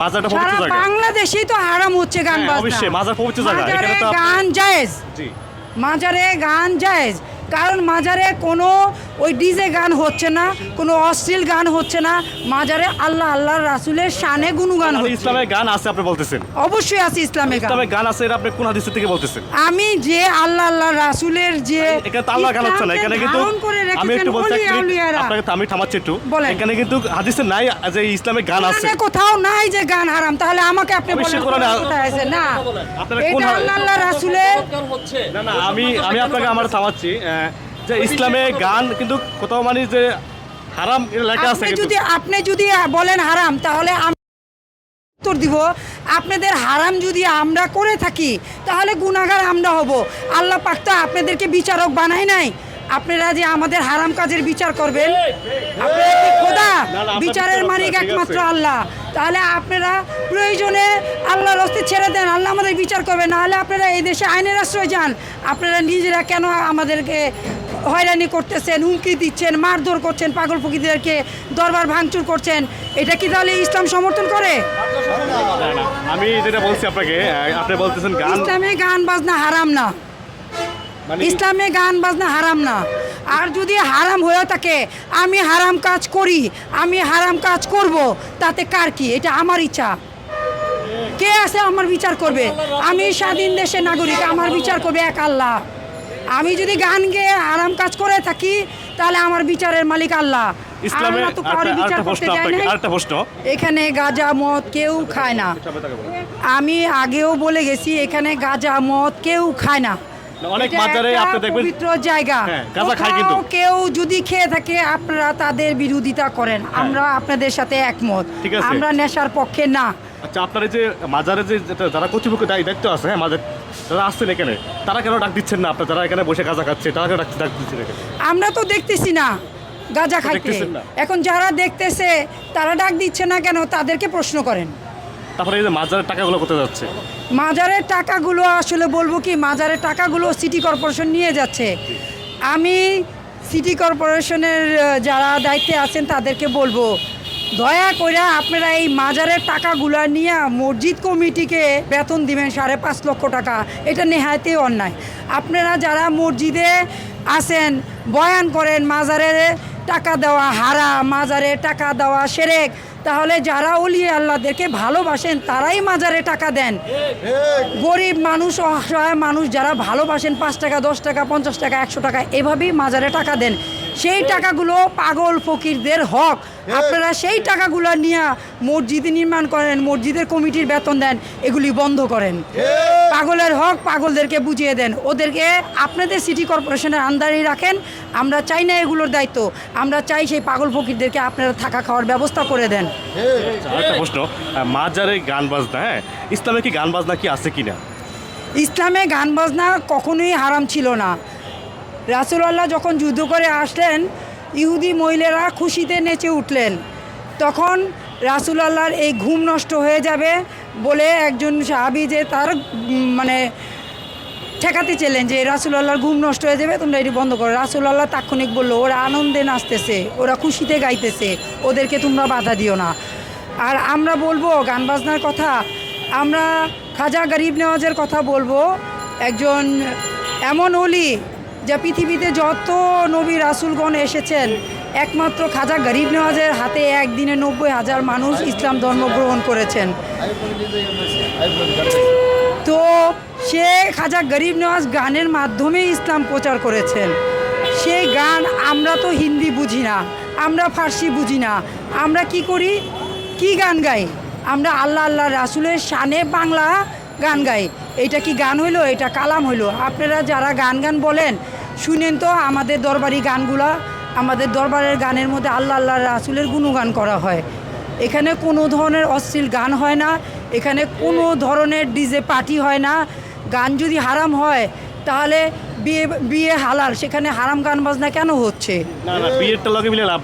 মাজারটা পবিত্র জায়গা। বাংলাদেশেই তো হারাম হচ্ছে গান হ্যাঁ, বাজনা। অবশ্যই, মাজার পবিত্র জায়গা। এখানে তো গান জায়েজ। জি। মাজারে গান জায়েজ। কারণ মাজারে কোনো ওই ডিজে গান হচ্ছে না কোনো অশ্লীল গান হচ্ছে না মাজারে আল্লাহ আল্লাহ রাসুলের শানে গুনগান মানে হচ্ছে। ইসলামের গান আছে আপনি বলতেছেন? অবশ্যই আছে ইসলামে গান। ইসলামের গান আছে এটা আপনি কোন হাদিস থেকে বলতেছেন? আমি যে আল্লাহ আল্লাহ রাসুলের যে এখানে তো আল্লাহ গান হচ্ছে না এখানে কিন্তু আমি একটু বলতে আপনাকে আমি থামাচ্ছি একটু। এখানে কিন্তু হাদিসে নাই যে ইসলামের গান আছে। কোথাও নাই যে গান হারাম তাহলে আমাকে আপনি বলেন কোথায় আছে? না। আপনারা কোন এটা আল্লাহ আল্লাহ রাসুলের না না আমি আমি আপনাকে আমার থামাচ্ছি যে ইসলামে গান কিন্তু কোথাও মানে যে হারাম লেখা আছে যদি আপনি যদি বলেন হারাম তাহলে উত্তর দিব। আপনাদের হারাম যদি আমরা করে থাকি তাহলে গুনাহগার আমরা হব। আল্লাহ পাক তো আপনাদেরকে বিচারক বানাই নাই। আপনারা যে আমাদের হারাম কাজের বিচার করবেন আপনারা কি খোদা বিচারের মালিক একমাত্র আল্লাহ। তাহলে আপনারা প্রয়োজনে আমাদের বিচার করবে নাহলে আপনারা এই দেশে আইনের আশ্রয় যান। আপনারা নিজেরা কেন আমাদেরকে হয়রানি করতেছেন হুমকি দিচ্ছেন মারধর করছেন পাগল ফকিরদেরকে দরবার ভাঙচুর করছেন? এটা কি তাহলে ইসলাম সমর্থন করে? আমি যেটা বলছি আপনাকে আপনি বলতেছেন গান ইসলামে গান বাজনা হারাম না। মানে ইসলামে গান বাজনা হারাম না। আর যদি হারাম হয়ে থাকে আমি হারাম কাজ করি আমি হারাম কাজ করব তাতে কার কি? এটা আমার ইচ্ছা। কে আছে আমার বিচার করবে? আমি স্বাধীন দেশের নাগরিক আমার বিচার করবে এক আল্লাহ। আমি যদি গান গেয়ে আরাম কাজ করে থাকি তাহলে আমার বিচারের মালিক আল্লাহ। এখানে গাঁজা মদ কেউ খায় না। আমি আগেও বলে গেছি এখানে গাঁজা মদ কেউ খায় না। অনেক মাজারে আপনি দেখবেন পবিত্র জায়গা। হ্যাঁ, গাঁজা খায় কিন্তু। কেউ যদি খেয়ে থাকে আপনারা তাদের বিরোধিতা করেন। আমরা আপনাদের সাথে একমত। হ্যাঁ। আমরা নেশার পক্ষে না। আচ্ছা আপনার এই যে মাজারে যে যারা কর্তৃপক্ষ দায়ী দায়িত্ব আছে হ্যাঁ মাজার যারা আসছেন এখানে তারা কেন ডাক দিচ্ছেন না আপনার? যারা এখানে বসে কাজা খাচ্ছে তারা কেন ডাক ডাক দিচ্ছেন এখানে? আমরা তো দেখতেছি না গাঁজা খাইতে। না? এখন যারা দেখতেছে তারা ডাক দিচ্ছে না কেন? তাদেরকে প্রশ্ন করেন। তারপরে এই যে মাজারের টাকাগুলো কোথায় যাচ্ছে? মাজারের টাকাগুলো আসলে বলব কি, মাজারের টাকাগুলো সিটি কর্পোরেশন নিয়ে যাচ্ছে। আমি সিটি কর্পোরেশনের যারা দায়িত্বে আছেন তাদেরকে বলব, দয়া করে আপনারা এই মাজারের টাকাগুলো নিয়ে মসজিদ কমিটিকে বেতন দিবেন সাড়ে পাঁচ লক্ষ টাকা। এটা নেহায়তে অন্যায়। আপনারা যারা মসজিদে আছেন, বয়ান করেন মাজারের টাকা দেওয়া হারা মাজারে টাকা দেওয়া সেরেক তাহলে যারা অলি আল্লাহদেরকে ভালোবাসেন, তারাই মাজারে টাকা দেন। গরিব মানুষ, অসহায় মানুষ যারা ভালোবাসেন, পাঁচ টাকা, দশ টাকা, পঞ্চাশ টাকা, একশো টাকা, এভাবেই মাজারে টাকা দেন। সেই টাকাগুলো পাগল ফকিরদের হক। আপনারা সেই টাকাগুলো নিয়ে মসজিদ নির্মাণ করেন মসজিদের কমিটির বেতন দেন এগুলি বন্ধ করেন। পাগলের হক পাগলদেরকে বুঝিয়ে দেন। ওদেরকে আপনাদের সিটি কর্পোরেশনের আন্দারেই রাখেন। আমরা চাই না এগুলোর দায়িত্ব। আমরা চাই সেই পাগল ফকিরদেরকে আপনারা থাকা খাওয়ার ব্যবস্থা করে দেন। আচ্ছা, আরেকটা প্রশ্ন। মাজারে গান বাজনা হ্যাঁ? ইসলামে কি গান বাজনা কি আছে কিনা? ইসলামে গান বাজনা কখনোই হারাম ছিল না। রাসুলাল্লাহ যখন যুদ্ধ করে আসলেন, ইহুদি মহিলারা খুশিতে নেচে উঠলেন। তখন রাসুলাল্লাহর এই ঘুম নষ্ট হয়ে যাবে বলে একজন সাহাবি যে তার মানে ঠেকাতে চেলেন যে, রাসুলাল্লাহর ঘুম নষ্ট হয়ে যাবে, তোমরা এটি বন্ধ করো। রাসুলাল্লাহ তাৎক্ষণিক বলল, ওরা আনন্দে নাচতেছে, ওরা খুশিতে গাইতেছে, ওদেরকে তোমরা বাধা দিও না। আর আমরা বলব, গান বাজনার কথা, আমরা খাজা গরিব নেওয়াজের কথা বলব, একজন এমন অলি যা পৃথিবীতে যত নবী রাসুলগণ এসেছেন, একমাত্র খাজা গরিব নেওয়াজের হাতে একদিনে নব্বই হাজার মানুষ ইসলাম ধর্ম গ্রহণ করেছেন। তো সে খাজা গরিব নওয়াজ গানের মাধ্যমে ইসলাম প্রচার করেছেন। সেই গান আমরা তো হিন্দি বুঝি না, আমরা ফার্সি বুঝি না, আমরা কি করি? কি গান গাই? আমরা আল্লাহ আল্লাহ রাসুলের শানে বাংলা গান গাই। এটা কি গান হইল? এটা কালাম হইল। আপনারা যারা গান গান বলেন শুনেন তো, আমাদের দরবারি গানগুলা, আমাদের দরবারের গানের মধ্যে আল্লাহ আল্লাহ রাসুলের গুণগান করা হয়। এখানে কোনো ধরনের অশ্লীল গান হয় না, এখানে কোনো ধরনের ডিজে পার্টি হয় না। গান যদি হারাম হয়, তাহলে বিয়ে বিয়ে হালাল, সেখানে হারাম গান বাজনা কেন হচ্ছে? না না লগে মিলে লাভ